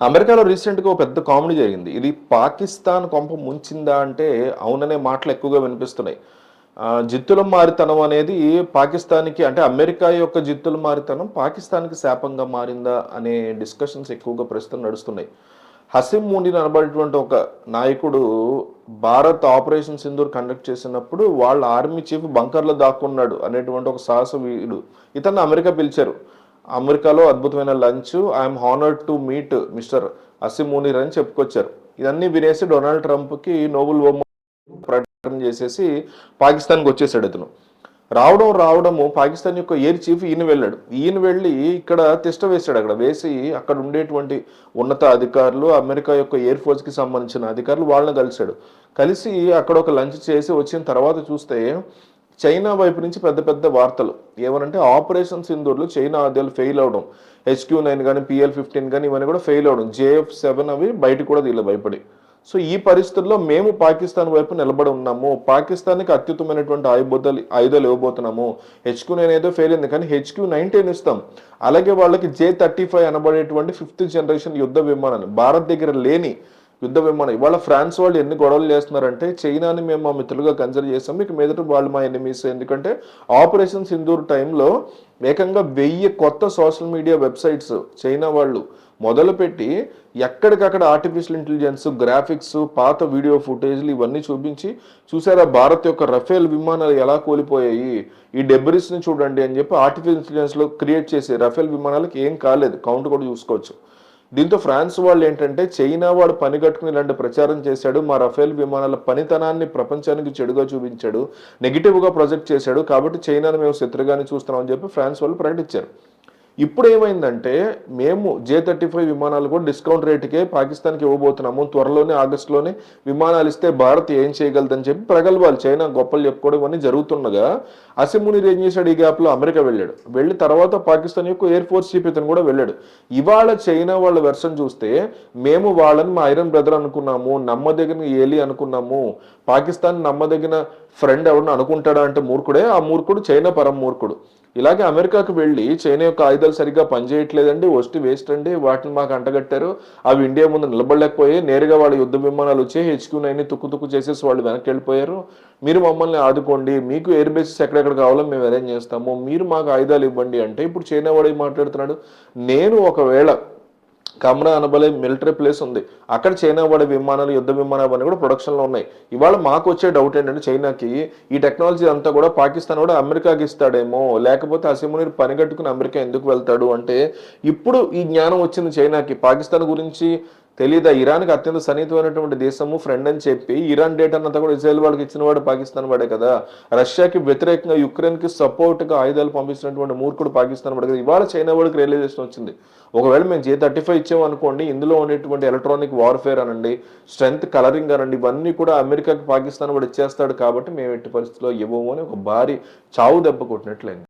అమెరికాలో రీసెంట్గా ఒక పెద్ద కామెడీ జరిగింది. ఇది పాకిస్తాన్ కొంప ముంచిందా అంటే అవుననే మాటలు ఎక్కువగా వినిపిస్తున్నాయి. జిత్తులం మారితనం అనేది పాకిస్తాన్కి అంటే అమెరికా యొక్క జిత్తుల మారితనం పాకిస్తాన్కి శాపంగా మారిందా అనే డిస్కషన్స్ ఎక్కువగా ప్రస్తుతం నడుస్తున్నాయి. హసీం మూండిని అనబడేటువంటి ఒక నాయకుడు భారత్ ఆపరేషన్ సింధూర్ కండక్ట్ చేసినప్పుడు వాళ్ళ ఆర్మీ చీఫ్ బంకర్లో దాక్కున్నాడు అనేటువంటి ఒక సాహస వీడు ఇతన్ని అమెరికా పిలిచారు. అమెరికాలో అద్భుతమైన lunch I'm honoured to meet mister Asim Munir అని చెప్పుకొచ్చారు. ఇవన్నీ వినేసి డొనాల్డ్ ట్రంప్కి నోబుల్ బహుమతి ప్రకటన చేసేసి పాకిస్తాన్కి వచ్చేసాడు అతను. రావడం రావడము పాకిస్తాన్ యొక్క ఎయిర్ చీఫ్ ఈయన వెళ్ళాడు. ఈయన వెళ్ళి ఇక్కడ తిష్ట వేశాడు అక్కడ. వేసి అక్కడ ఉండేటువంటి ఉన్నత అధికారులు అమెరికా యొక్క ఎయిర్ ఫోర్స్కి సంబంధించిన అధికారులు వాళ్ళని కలిశాడు. కలిసి అక్కడ ఒక లంచ్ చేసి వచ్చిన తర్వాత చూస్తే చైనా వైపు నుంచి పెద్ద పెద్ద వార్తలు. ఏమనంటే ఆపరేషన్ సింధూర్లో చైనా ఆదేలు ఫెయిల్ అవడం. హెచ్క్యూ నైన్ కానీ పిఎల్ ఫిఫ్టీన్ కానీ ఇవన్నీ కూడా ఫెయిల్ అవడం. జేఎఫ్ సెవెన్ అవి బయట కూడా తీయలే భయపడి. సో ఈ పరిస్థితుల్లో మేము పాకిస్తాన్ వైపు నిలబడి ఉన్నాము. పాకిస్తాన్కి అత్యుత్తమైనటువంటి ఆయుధాలు ఆయుధాలు ఇవ్వబోతున్నాము హెచ్క్యూ నైన్ ఏదో ఫెయిల్ అయింది. కానీ హెచ్క్యూ నైన్టీన్ ఇస్తాం. అలాగే వాళ్ళకి జే థర్టీ ఫైవ్ అనబడేటువంటి ఫిఫ్త్ జనరేషన్ యుద్ధ విమానాన్ని భారత్ దగ్గర లేని యుద్ధ విమానం. ఇవాళ ఫ్రాన్స్ వాళ్ళు ఎన్ని గొడవలు చేస్తున్నారంటే చైనాని మేము మా మిత్రులుగా కన్సిడర్ చేస్తాం. మీకు మీదట వాళ్ళు మా ఎనిమీస్. ఎందుకంటే ఆపరేషన్ సింధూర్ టైంలో ఏకంగా వెయ్యి కొత్త సోషల్ మీడియా వెబ్సైట్స్ చైనా వాళ్ళు మొదలుపెట్టి ఎక్కడికక్కడ ఆర్టిఫిషియల్ ఇంటెలిజెన్స్ గ్రాఫిక్స్ పాత వీడియో ఫుటేజ్లు ఇవన్నీ చూపించి చూసారా భారత్ యొక్క రఫేల్ విమానాలు ఎలా కోల్పోయాయి? ఈ డెబ్రిస్ని చూడండి అని చెప్పి ఆర్టిఫిషియల్ ఇంటెలిజెన్స్లో క్రియేట్ చేసే రఫేల్ విమానాలకు ఏం కాలేదు. కౌంట్ కూడా చూసుకోవచ్చు. దీంతో ఫ్రాన్స్ వాళ్ళు ఏంటంటే చైనా వాడు పని కట్టుకుని ఇలాంటి ప్రచారం చేశాడు మా రఫేల్ విమానాల పనితనాన్ని ప్రపంచానికి చెడుగా చూపించాడు నెగిటివ్గా ప్రొజెక్ట్ చేశాడు కాబట్టి చైనాను మేము శత్రుగానే చూస్తున్నామని చెప్పి ఫ్రాన్స్ వాళ్ళు ప్రకటించారు. ఇప్పుడు ఏమైందంటే మేము జే థర్టీ ఫైవ్ విమానాలు కూడా డిస్కౌంట్ రేటుకే పాకిస్తాన్కి ఇవ్వబోతున్నాము. త్వరలోనే ఆగస్టులోనే విమానాలు ఇస్తే భారత్ ఏం చేయగలదని చెప్పి ప్రగల్భాలు చైనా గొప్పలు చెప్పుకోవడం ఇవన్నీ జరుగుతుండగా అసిమునీర్ ఏం చేశాడు? ఈ గ్యాప్లో అమెరికా వెళ్ళాడు. వెళ్ళి తర్వాత పాకిస్తాన్ యొక్క ఎయిర్ ఫోర్స్ చీఫ్ ఇతను కూడా వెళ్ళాడు. ఇవాళ చైనా వాళ్ళ వెర్షన్ చూస్తే మేము వాళ్ళని మా ఐరన్ బ్రదర్ అనుకున్నాము నమ్మదగిన ఏలి అనుకున్నాము. పాకిస్తాన్ నమ్మదగిన ఫ్రెండ్ ఎవరిని అనుకుంటాడా అంటే మూర్ఖుడే. ఆ మూర్ఖుడు చైనా పరం మూర్ఖుడు. ఇలాగే అమెరికాకు వెళ్ళి చైనా యొక్క ఆయుధాలు సరిగ్గా పనిచేయట్లేదండి వస్ట్ వేస్ట్ అండి. వాటిని మాకు అంటగట్టారు. అవి ఇండియా ముందు నిలబడలేకపోయి నేరుగా వాళ్ళ యుద్ధ విమానాలు వచ్చి హెచ్క్యూ నైన్ని తుక్కు తుక్కు చేసేసి వాళ్ళు వెనక్కి వెళ్ళిపోయారు మీరు మమ్మల్ని ఆదుకోండి. మీకు ఎయిర్ బేసెస్ ఎక్కడెక్కడ కావాలో మేము అరేంజ్ చేస్తాము. మీరు మాకు ఆయుధాలు ఇవ్వండి అంటే ఇప్పుడు చైనా వాడు మాట్లాడుతున్నాడు. నేను ఒకవేళ కమ్రా అనబలే మిలిటరీ ప్లేస్ ఉంది. అక్కడ చైనా వాడే విమానాలు యుద్ధ విమానాలు అవన్నీ కూడా ప్రొడక్షన్లో ఉన్నాయి. ఇవాళ మాకు వచ్చే డౌట్ ఏంటంటే చైనాకి ఈ టెక్నాలజీ అంతా కూడా పాకిస్తాన్ కూడా అమెరికాకి ఇస్తాడేమో. లేకపోతే అసిముని పనిగట్టుకుని అమెరికా ఎందుకు వెళ్తాడు? అంటే ఇప్పుడు ఈ జ్ఞానం వచ్చింది చైనాకి. పాకిస్తాన్ గురించి తెలీదా? ఇరాన్కి అత్యంత సన్నిహితమైనటువంటి దేశము ఫ్రెండ్ అని చెప్పి ఇరాన్ డేటా అంతా కూడా ఇజ్రాయెల్ వాళ్ళకి ఇచ్చిన వాడు పాకిస్తాన్ వాడే కదా. రష్యాకి వ్యతిరేకంగా యుక్రెయిన్కి సపోర్ట్గా ఆయుధాలు పంపిస్తున్నటువంటి మూర్ఖుడు పాకిస్తాన్ వాడే కదా. ఇవాళ చైనా వాడికి రియలైజేషన్ వచ్చింది. ఒకవేళ మేము జే థర్టీ ఫైవ్ ఇచ్చాము అనుకోండి ఇందులో ఉండేటువంటి ఎలక్ట్రానిక్ వార్ఫేర్ అనండి స్ట్రెంత్ కలరింగ్ అనండి ఇవన్నీ కూడా అమెరికాకి పాకిస్తాన్ వాడు ఇచ్చేస్తాడు కాబట్టి మేము ఎట్టి పరిస్థితిలో ఇవ్వము అని ఒక భారీ చావు దెబ్బ కొట్టినట్లయింది.